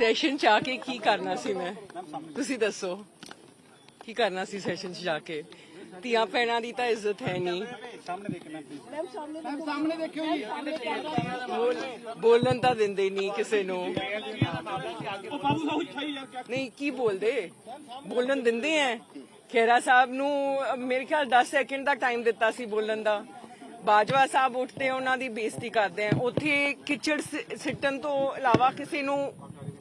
Session ਚ ਆ ਕੇ ਕੀ ਕਰਨਾ ਸੀ ਮੈਂ? ਤੁਸੀਂ ਦੱਸੋ। ਕੀ ਕਰਨਾ ਸੀ ਸੈਸ਼ਨ ਚ ਜਾ ਕੇ? ਧੀਆਂ ਭੈਣਾਂ ਦੀ ਤਾਂ ਇੱਜ਼ਤ ਹੈ ਨਹੀਂ। ਸਾਹਮਣੇ ਦੇਖਿਓ ਜੀ ਬੋਲਣ ਤਾਂ ਦਿੰਦੇ ਨਹੀਂ ਕਿਸੇ ਨੂੰ। ਨਹੀਂ, ਕੀ ਬੋਲਦੇ? ਬੋਲਣ ਦਿੰਦੇ ਐ। ਖੇਰਾ ਸਾਹਿਬ ਨੂੰ, ਮੇਰੇ ਖਿਆਲ 10 ਸੈਕਿੰਡ ਦਾ ਟਾਈਮ ਦਿੱਤਾ ਸੀ ਬੋਲਣ ਦਾ। ਬਾਜਵਾ ਸਾਹਿਬ ਉੱਠਦੇ ਉਹਨਾਂ ਦੀ ਬੇਇੱਜ਼ਤੀ ਕਰਦੇ ਆ। ਉੱਥੇ ਕਿਚੜ ਸਿੱਟਣ ਤੋਂ ਇਲਾਵਾ ਕਿਸੇ ਨੂੰ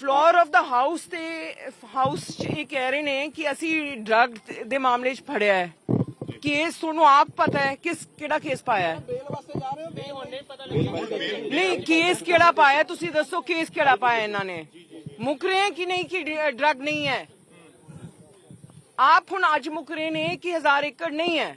ਫਲੋਰ ਆਫ ਦਾ ਹਾਊਸ ਤੇ ਹਾਊਸ ਚ ਇਹ ਕਹਿ ਰਹੇ ਨੇ ਕਿ ਅਸੀਂ ਡਰਗ ਦੇ ਮਾਮਲੇ 'ਚ ਫੜਿਆ ਹੈ। ਕੇਸ ਤੁਹਾਨੂੰ ਆਪ ਪਤਾ ਹੈ ਕਿਸ ਕਿਹੜਾ ਕੇਸ ਪਾਇਆ ਹੈ। ਬੇਲ ਵਾਸਤੇ ਜਾ ਰਹੇ ਹੋ? ਨਹੀਂ ਹੁਣ ਨਹੀਂ ਪਤਾ ਨਹੀਂ ਕੇਸ ਕਿਹੜਾ ਪਾਇਆ ਤੁਸੀਂ ਦੱਸੋ ਕੇਸ ਕਿਹੜਾ ਪਾਇਆ ਇਹਨਾਂ ਨੇ। ਮੁੱਕ ਰਹੇ ਹੈ ਕਿ ਨਹੀਂ ਕਿ ਡਰਗ ਨਹੀਂ ਹੈ? ਆਪ ਹੁਣ ਅੱਜ ਮੁੱਕ ਰਹੇ ਨੇ ਕਿ ਹਜ਼ਾਰ ਏਕੜ ਨਹੀਂ ਹੈ।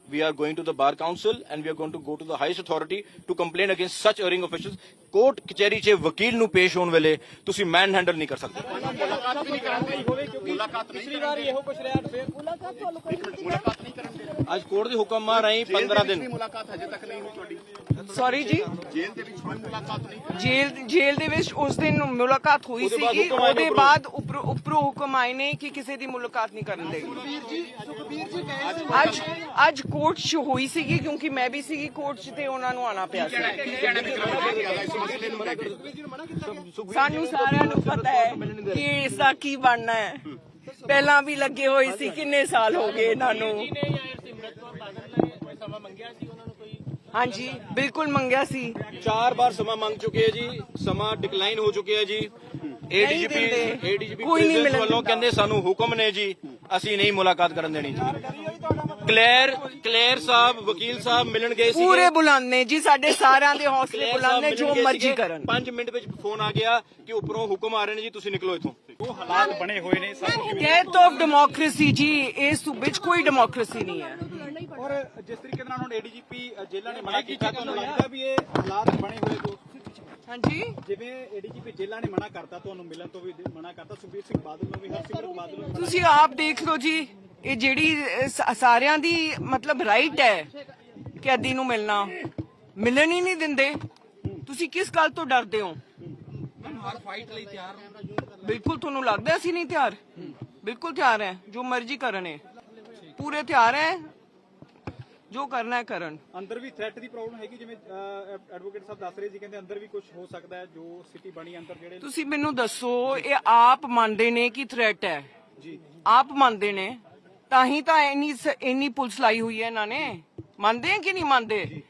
We are going to the bar council and we are going to go to the highest authority to complain against such erring officials. Court ਕਚਹਿਰੀ 'ਚ ਵਕੀਲ ਨੂੰ ਪੇਸ਼ ਹੋਣ ਵੇਲੇ ਤੁਸੀਂ ਮੈਨ ਹੈਂਡਲ ਨਹੀਂ ਕਰ ਸਕਦੇ। ਅੱਜ ਕੋਰਟ ਦੇ ਹੁਕਮਾਂ ਰਾਹੀਂ 15 ਦਿਨ। ਮੁਲਾਕਾਤ ਹਜੇ ਤੱਕ ਨਹੀਂ ਹੋਈ ਤੁਹਾਡੀ। ਸੌਰੀ ਜੀ। ਜੇਲ੍ਹ ਦੇ ਵਿੱਚ ਕੋਈ ਮੁਲਾਕਾਤ ਨਹੀਂ ਜੇਲ੍ਹ ਜੇਲ੍ਹ ਦੇ ਵਿੱਚ ਉਸ ਦਿਨ ਮੁਲਾਕਾਤ ਹੋਈ ਸੀਗੀ। ਉਹਦੇ ਬਾਅਦ ਉੱਪਰ ਹੁਕਮ ਆਏ ਨੇ ਕਿ ਕਿਸੇ ਦੀ ਮੁਲਾਕਾਤ ਨਹੀਂ ਕਰਨ ਦੇਗੀ ਸੁਖਬੀਰ ਜੀ ਸੁਖਬੀਰ ਜੀ ਸੀ ਅੱਜ ਅੱਜ ਕੋਰਟ 'ਚ ਹੋਈ ਸੀਗੀ ਕਿਉਂਕਿ ਮੈਂ ਵੀ ਸੀਗੀ ਕੋਰਟ 'ਚ ਤੇ ਉਹਨਾਂ ਨੂੰ ਆਣਾ ਪਿਆ ਸੀ। ਸਾਨੂੰ ਸਾਰਿਆਂ ਨੂੰ ਪਤਾ ਹੈ ਕਿ ਇਸ ਦਾ ਕੀ ਬਣਨਾ ਹੈ। ਪਹਿਲਾਂ ਵੀ ਲੱਗੇ ਹੋਏ ਸੀ ਕਿੰਨੇ ਸਾਲ ਹੋ ਗਏ ਇਹਨਾਂ ਨੂੰ। ਹਾਂਜੀ ਬਿਲਕੁਲ ਮੰਗਿਆ ਸੀ। ਚਾਰ ਵਾਰ ਸਮਾਂ ਮੰਗ ਚੁੱਕੇ ਹੈ ਜੀ ਸਮਾਂ ਡਿਕਲਾਈਨ ਹੋ ਚੁੱਕਿਆ ਹੈ ਜੀ ਏਡੀਜੀਪੀ। ਏਡੀਜੀਪੀ ਵੱਲੋਂ। ਕਹਿੰਦੇ ਸਾਨੂੰ ਹੁਕਮ ਨੇ ਜੀ ਅਸੀਂ ਨਹੀਂ ਮੁਲਾਕਾਤ ਕਰਨ ਦੇਣੀ ਜੀ। ਕਲੇਰ ਕਲੇਰ ਸਾਹਿਬ ਵਕੀਲ ਸਾਹਿਬ ਮਿਲਣ ਗਏ ਸੀ ਪੂਰੇ ਬੁਲਾਉਂਦੇ ਜੀ ਸਾਡੇ ਸਾਰਿਆਂ ਦੇ ਹੌਸਲੇ ਬੁਲਾਉਂਦੇ ਜੋ ਮਰਜ਼ੀ ਕਰਨ। 5 ਮਿੰਟ ਵਿੱਚ ਫੋਨ ਆ ਗਿਆ ਕਿ ਉੱਪਰੋਂ ਹੁਕਮ ਆ ਰਹੇ ਨੇ ਜੀ ਤੁਸੀਂ ਨਿਕਲੋ ਇੱਥੋਂ। ਉਹ ਹਾਲਾਤ ਬਣੇ ਹੋਏ ਨੇ ਸਭ ਡੈਥ ਆਫ ਡੈਮੋਕ੍ਰੇਸੀ ਜੀ ਇਸ ਸੂਬੇ 'ਚ ਕੋਈ ਡੈਮੋਕ੍ਰੇਸੀ ਨਹੀਂ ਹੈ। ਔਰ ਜਿਸ ਤਰੀਕੇ ਨਾਲ ਹੁਣ ਏਡੀਜੀਪੀ ਜੇਲ੍ਹਾਂ ਨੇ ਮਨਾ ਕੀਤਾ ਤੁਹਾਨੂੰ ਲੱਗਦਾ ਵੀ ਇਹ ਹਾਲਾਤ ਬਣੇ ਹੋਏ ਜੋ ਹਾਂਜੀ? ਜਿਵੇਂ ਏਡੀਜੀਪੀ ਜੇਲ੍ਹਾਂ ਨੇ ਮਨਾ ਕਰਤਾ ਤੁਹਾਨੂੰ ਮਿਲਣ ਤੋਂ ਵੀ ਮਨਾ ਕਰਤਾ ਸੁਖਬੀਰ ਸਿੰਘ ਬਾਦਲ ਨੂੰ ਵੀ ਹਰਸਿਮਰਤ ਬਾਦਲ ਨੂੰ ਤੁਸੀਂ ਆਪ ਦੇਖ ਲਓ ਜੀ ਇਹ ਜਿਹੜੀ ਸ- ਸਾਰਿਆਂ ਦੀ ਮਤਲਬ ਰਾਈਟ ਹੈ ਕੈਦੀ ਨੂੰ ਮਿਲਣਾ। ਮਿਲਣ ਹੀ ਨਹੀਂ ਦਿੰਦੇ। ਤੁਸੀਂ ਕਿਸ ਗੱਲ ਤੋਂ ਡਰਦੇ ਹੋ? ਹਰ ਫਾਈਟ ਲਈ ਤਿਆਰ ਬਿਲਕੁਲ ਤੁਹਾਨੂੰ ਲੱਗਦਾ ਅਸੀਂ ਨਹੀਂ ਤਿਆਰ? ਬਿਲਕੁਲ ਤਿਆਰ ਹੈ। ਜੋ ਮਰਜ਼ੀ ਕਰਨੇ ਪੂਰੇ ਤਿਆਰ ਹੈ। ਜੋ ਕਰਨਾ ਹੈ ਕਰਨ। ਅੰਦਰ ਵੀ ਥ੍ਰੈਟ ਦੀ ਪ੍ਰੋਬਲਮ ਹੈਗੀ ਜਿਵੇਂ ਐਡਵੋਕੇਟ ਸਾਹਿਬ ਦੱਸ ਰਹੇ ਸੀ ਕਹਿੰਦੇ ਅੰਦਰ ਵੀ ਕੁਝ ਹੋ ਸਕਦਾ ਹੈ ਜੋ ਸਿਟੀ ਬਣੀ ਅੰਦਰ ਜਿਹੜੇ ਤੁਸੀਂ ਮੈਨੂੰ ਦੱਸੋ ਇਹ ਆਪ ਮੰਨਦੇ ਨੇ ਕਿ ਥ੍ਰੈਟ ਹੈ? ਜੀ। ਆਪ ਮੰਨਦੇ ਨੇ? ਤਾਂ ਹੀ ਤਾਂ ਇੰਨੀ ਸ- ਇੰਨੀ ਪੁਲਿਸ ਲਾਈ ਹੋਈ ਹੈ ਇਹਨਾਂ ਨੇ। ਮੰਨਦੇ ਕਿ ਨਹੀਂ ਮੰਨਦੇ?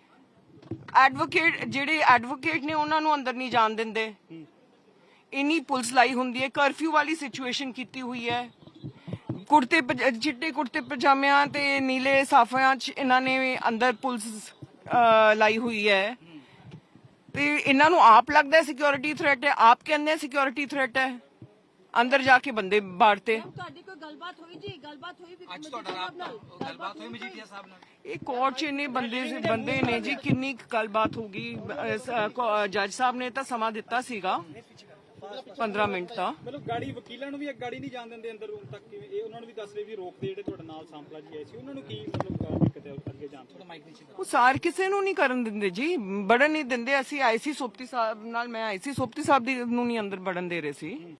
ਐਡਵੋਕੇਟ ਜਿਹੜੇ ਐਡਵੋਕੇਟ ਨੇ ਉਹਨਾਂ ਨੂੰ ਅੰਦਰ ਨਹੀਂ ਜਾਣ ਦਿੰਦੇ। ਇੰਨੀ ਪੁਲਿਸ ਲਾਈ ਹੁੰਦੀ ਹੈ ਕਰਫਿਊ ਵਾਲੀ ਸਿਚੁਏਸ਼ਨ ਕੀਤੀ ਹੋਈ ਹੈ। ਕੁੜਤੇ ਪਜ- ਚਿੱਟੇ ਕੁੜਤੇ ਪਜਾਮਿਆਂ ਤੇ ਨੀਲੇ ਸਾਫਿਆਂ 'ਚ ਇਹਨਾਂ ਨੇ ਅੰਦਰ ਪੁਲਿਸ ਅਹ, ਲਾਈ ਹੋਈ ਹੈ। ਤੇ ਇਹਨਾਂ ਨੂੰ ਆਪ ਲੱਗਦਾ ਸਿਕਿਉਰਿਟੀ ਥ੍ਰੈਟ ਹੈ ਆਪ ਕਹਿੰਦੇ ਸਿਕਿਉਰਿਟੀ ਥ੍ਰੈਟ ਹੈ। ਅੰਦਰ ਜਾ ਕੇ ਬੰਦੇ ਬਾੜਤੇ ਤੁਹਾਡੀ ਕੋਈ ਗੱਲਬਾਤ ਹੋਈ ਜੀ? ਗੱਲਬਾਤ ਹੋਈ ਅੱਜ ਤੁਹਾਡਾ ਨਾਲ? ਗੱਲਬਾਤ ਹੋਈ ਮਜੀਠੀਆ ਸਾਹਿਬ ਨਾਲ? ਇਹ ਕੋਰਟ 'ਚ ਇੰਨੇ ਬੰਦੇ ਬੰਦੇ ਨੇ ਜੀ ਕਿੰਨੀ ਕੁ ਗੱਲਬਾਤ ਹੋਗੀ ਜੱਜ ਸਾਹਿਬ ਨੇ ਤਾਂ ਸਮਾਂ ਦਿੱਤਾ ਸੀਗਾ। 15 ਮਿੰਟ ਦਾ। ਮਤਲਬ ਗਾੜੀ ਵਕੀਲਾਂ ਨੂੰ ਵੀ ਇੱਕ ਗਾੜੀ ਨਹੀਂ ਜਾਣ ਦਿੰਦੇ ਅੰਦਰ ਰੂਮ ਤੱਕ ਕਿਵੇਂ? ਇਹ ਉਹਨਾਂ ਨੂੰ ਵੀ ਦੱਸ ਰਹੇ ਵੀ ਰੋਕਦੇ ਜਿਹੜੇ ਤੁਹਾਡੇ ਨਾਲ ਸਾਂਪਲਾ ਜੀ ਆਏ ਸੀ ਉਹਨਾਂ ਨੂੰ ਕੀ ਮਤਲਬ ਦਿੱਕਤ ਹੈ ਅੱਗੇ ਜਾਣ ਤੋਂ ਉਹ ਸਾਰ ਕਿਸੇ ਨੂੰ ਨਹੀਂ ਕਰਨ ਦਿੰਦੇ ਜੀ। ਬੜਨ ਨਹੀਂ ਦਿੰਦੇ। ਅਸੀਂ ਆਈਸੀ ਸੋਪਤੀ ਸਾਹਿਬ ਨਾਲ ਮੈਂ ਆਈਸੀ ਸੋਪਤੀ ਸਾਹਿਬ ਦੀ ਨੂੰ ਨਹੀਂ ਅੰਦਰ ਬੜਨ ਦੇ ਰਹੇ ਸੀ।